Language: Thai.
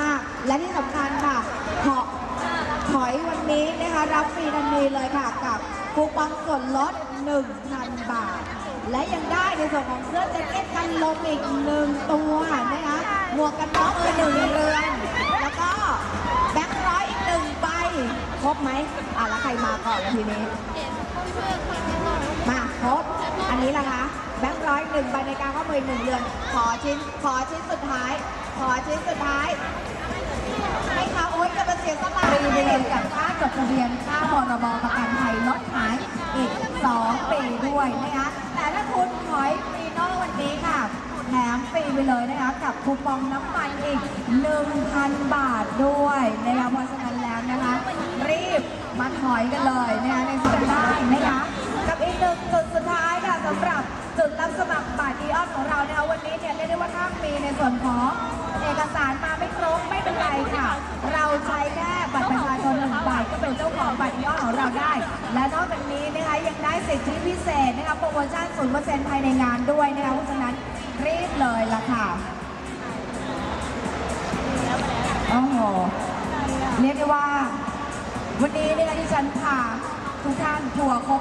มากๆ และที่สำคัญค่ะเหาะถอยวันนี้นะคะรับฟรีทันทีเลยค่ะกับคูปองส่วนลด 1,000 บาท และยังได้ในส่วนของเสื้อแจ็คเก็ตกันลมอีกหนึ่งตัวนะคะหมวกกันน็อกอีกหนึ่งเรือนแล้วก็แบงค์ร้อยอีกหนึ่งใบครบไหมอะแล้วใครมาก่อนละทีนี้ มาครบ อันนี้ละคะแบงค์ร้อยหนึ่งใบในการเข้ามือหนึ่งเรือนขอชิ้นขอชิ้นสุดท้าย ขอชิ้นสุดท้ายให้เขาโอ๊ยจะมาเสียสละฟรีเดียวกับค่าจดทะเบียนค่าพรบประกันภัยลดหายอีก 2 ปีด้วยนะคะ แต่ถ้าคุณถอยฟรีโน่วันนี้ค่ะ แถมฟรีไปเลยนะคะกับคูปองน้ำมันอีก 1,000 บาทด้วยนะคะเพราะฉะนั้นแล้วนะคะ รีบมาถอยกันเลยนะคะในส่วนได้นะคะกับอีกหนึ่งจุดสุดท้ายค่ะสำหรับจุดรับสมัครบัตรอีออนของเรานะคะวันนี้เนี่ยเรียกได้ว่าถ้ามีในส่วนของ เป็นเจ้าของบัตรอีออนของเราได้ และนอกจากนี้นะคะยังได้สิทธิพิเศษนะคะโปรโมชั่นศูนย์เปอร์เซ็นต์ภายในงานด้วยนะคะเพราะฉะนั้นรีบเลยล่ะค่ะโอ้โหเรียกได้ว่า วันนี้นะคะที่ฉันพาทุกท่านทัวร์ครบ